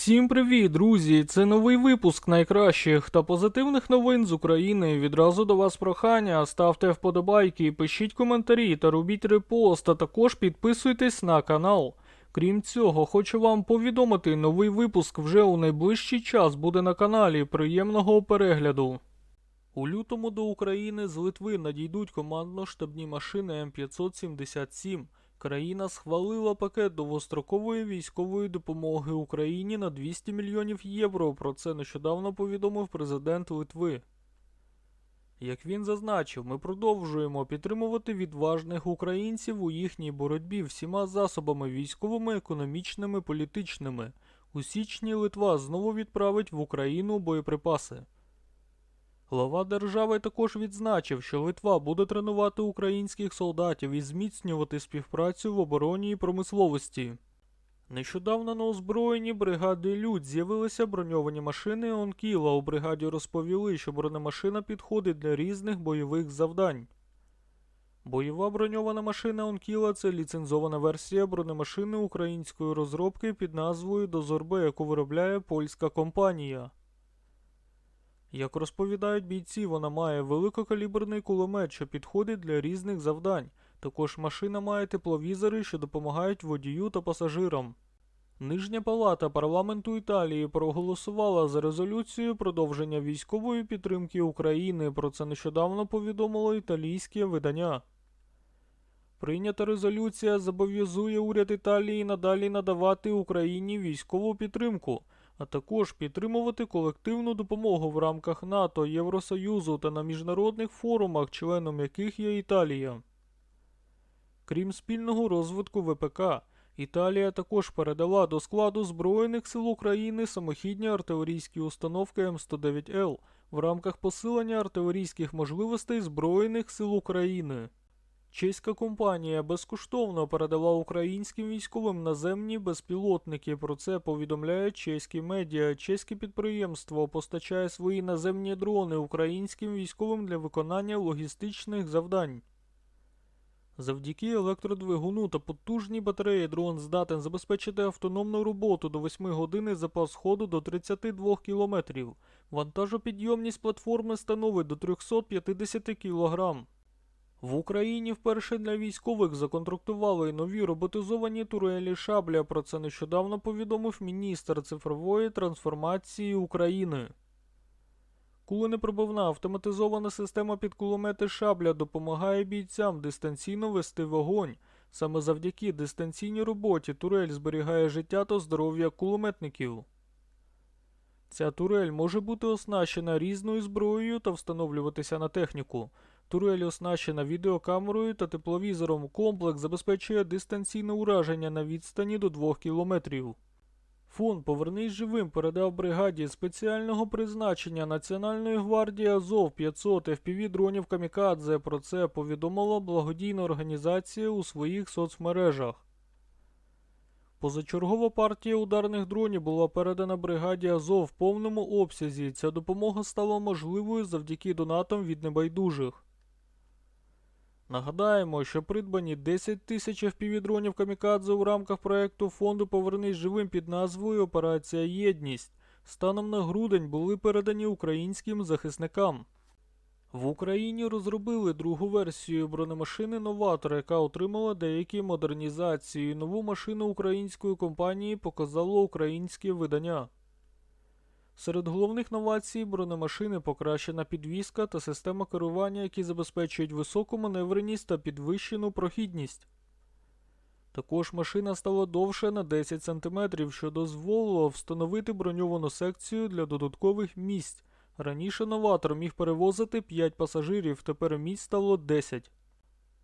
Всім привіт, друзі! Це новий випуск найкращих та позитивних новин з України. Відразу до вас прохання. Ставте вподобайки, пишіть коментарі та робіть репост, а також підписуйтесь на канал. Крім цього, хочу вам повідомити, новий випуск вже у найближчий час буде на каналі. Приємного перегляду. У лютому до України з Литви надійдуть командно-штабні машини М577. Країна схвалила пакет довгострокової військової допомоги Україні на 200 мільйонів євро. Про це нещодавно повідомив президент Литви. Як він зазначив, ми продовжуємо підтримувати відважних українців у їхній боротьбі всіма засобами військовими, економічними, політичними. У січні Литва знову відправить в Україну боєприпаси. Глава держави також відзначив, що Литва буде тренувати українських солдатів і зміцнювати співпрацю в обороні і промисловості. Нещодавно на озброєнні бригади Людь з'явилися броньовані машини Онкіла. У бригаді розповіли, що бронемашина підходить для різних бойових завдань. Бойова броньована машина Онкіла це ліцензована версія бронемашини української розробки під назвою Дозорбе, яку виробляє польська компанія. Як розповідають бійці, вона має великокаліберний кулемет, що підходить для різних завдань. Також машина має тепловізори, що допомагають водію та пасажирам. Нижня палата парламенту Італії проголосувала за резолюцію продовження військової підтримки України. Про це нещодавно повідомило італійське видання. Прийнята резолюція зобов'язує уряд Італії надалі надавати Україні військову підтримку а також підтримувати колективну допомогу в рамках НАТО, Євросоюзу та на міжнародних форумах, членом яких є Італія. Крім спільного розвитку ВПК, Італія також передала до складу Збройних сил України самохідні артилерійські установки М109Л в рамках посилення артилерійських можливостей Збройних сил України. Чеська компанія безкоштовно передала українським військовим наземні безпілотники. Про це повідомляють чеські медіа. Чеське підприємство постачає свої наземні дрони українським військовим для виконання логістичних завдань. Завдяки електродвигуну та потужній батареї дрон здатен забезпечити автономну роботу до 8 годин запас ходу до 32 км. Вантажопідйомність платформи становить до 350 кг. В Україні вперше для військових законтрактували нові роботизовані турелі шабля. Про це нещодавно повідомив міністр цифрової трансформації України. Куленепробивна автоматизована система під кулемети шабля допомагає бійцям дистанційно вести вогонь. Саме завдяки дистанційній роботі турель зберігає життя та здоров'я кулеметників. Ця турель може бути оснащена різною зброєю та встановлюватися на техніку. Турель оснащена відеокамерою та тепловізором. Комплекс забезпечує дистанційне ураження на відстані до 2 кілометрів. Фонд Повернись живим передав бригаді спеціального призначення Національної гвардії Азов 500 FPV дронів Камікадзе. Про це повідомила благодійна організація у своїх соцмережах. Позачергова партія ударних дронів була передана бригаді Азов в повному обсязі. Ця допомога стала можливою завдяки донатам від небайдужих. Нагадаємо, що придбані 10 тисяч FPV-дронів Камікадзе у рамках проекту фонду Повернись живим під назвою Операція Єдність. Станом на грудень були передані українським захисникам. В Україні розробили другу версію бронемашини Новатор, яка отримала деякі модернізації. Нову машину української компанії показало українське видання. Серед головних новацій бронемашини покращена підвізка та система керування, які забезпечують високу маневреність та підвищену прохідність. Також машина стала довше на 10 см, що дозволило встановити броньовану секцію для додаткових місць. Раніше новатор міг перевозити 5 пасажирів, тепер місць стало 10.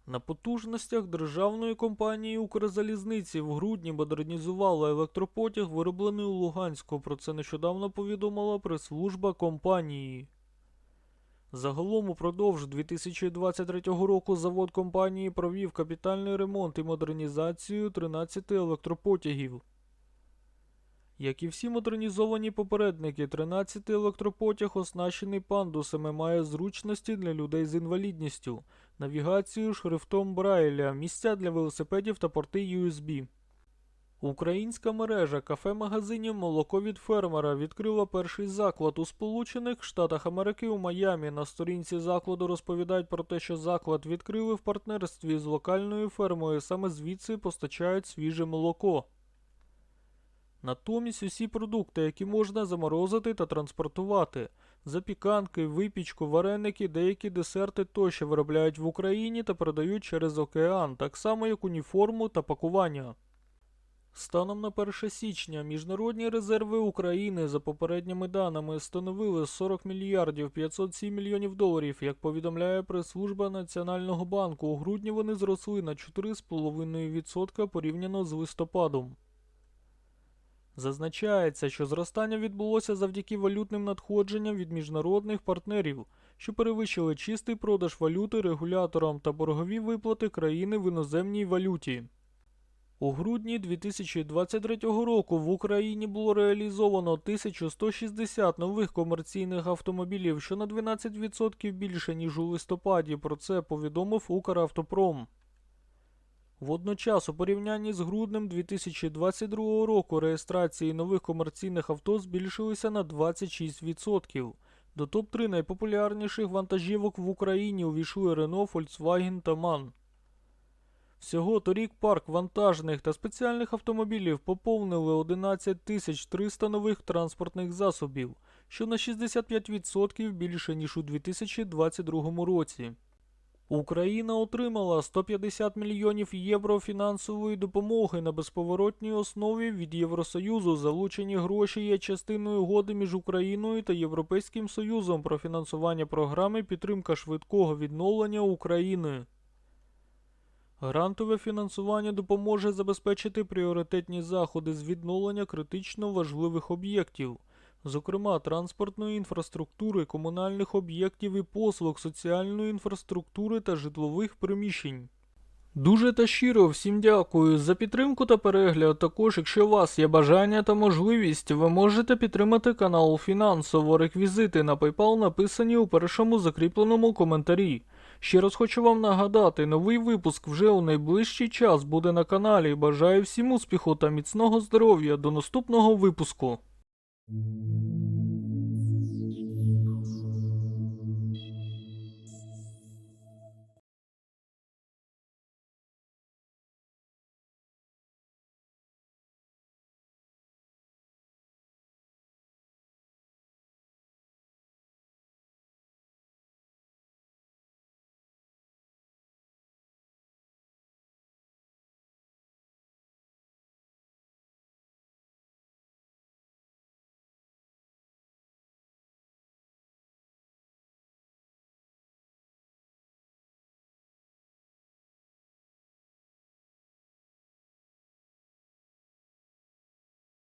На потужностях державної компанії Укрзалізниці в грудні модернізувала електропотяг, вироблений у Луганську. Про це нещодавно повідомила прес-служба компанії. Загалом упродовж 2023 року завод компанії провів капітальний ремонт і модернізацію 13 електропотягів. Як і всі модернізовані попередники, 13 електропотяг оснащений пандусами має зручності для людей з інвалідністю, навігацію шрифтом Брайля, місця для велосипедів та порти USB. Українська мережа кафе-магазинів молоко від фермера відкрила перший заклад у Сполучених Штатах Америки у Майамі. На сторінці закладу розповідають про те, що заклад відкрили в партнерстві з локальною фермою. Саме звідси постачають свіже молоко. Натомість усі продукти, які можна заморозити та транспортувати. Запіканки, випічку, вареники, деякі десерти тощо виробляють в Україні та продають через океан, так само як уніформу та пакування. Станом на 1 січня міжнародні резерви України за попередніми даними становили 40 мільярдів 507 мільйонів доларів. Як повідомляє прес-служба Національного банку, у грудні вони зросли на 4,5% порівняно з листопадом. Зазначається, що зростання відбулося завдяки валютним надходженням від міжнародних партнерів, що перевищили чистий продаж валюти регуляторам та боргові виплати країни в іноземній валюті. У грудні 2023 року в Україні було реалізовано 1160 нових комерційних автомобілів, що на 12% більше, ніж у листопаді. Про це повідомив Укравтопром. Водночас, у порівнянні з груднем 2022 року реєстрації нових комерційних авто збільшилися на 26%. До топ-3 найпопулярніших вантажівок в Україні увійшли Renault, Volkswagen та MAN. Всього торік парк вантажних та спеціальних автомобілів поповнили 11 тисяч 300 нових транспортних засобів, що на 65% більше, ніж у 2022 році. Україна отримала 150 мільйонів євро фінансової допомоги на безповоротній основі від Євросоюзу. Залучені гроші є частиною угоди між Україною та Європейським Союзом про фінансування програми підтримка швидкого відновлення України. Грантове фінансування допоможе забезпечити пріоритетні заходи з відновлення критично важливих об'єктів, зокрема транспортної інфраструктури, комунальних об'єктів і послуг, соціальної інфраструктури та житлових приміщень. Дуже та щиро всім дякую за підтримку та перегляд. Також, якщо у вас є бажання та можливість, ви можете підтримати канал фінансово. Реквізити на PayPal написані у першому закріпленому коментарі. Ще раз хочу вам нагадати, новий випуск вже у найближчий час буде на каналі. Бажаю всім успіху та міцного здоров'я. До наступного випуску. Thank you.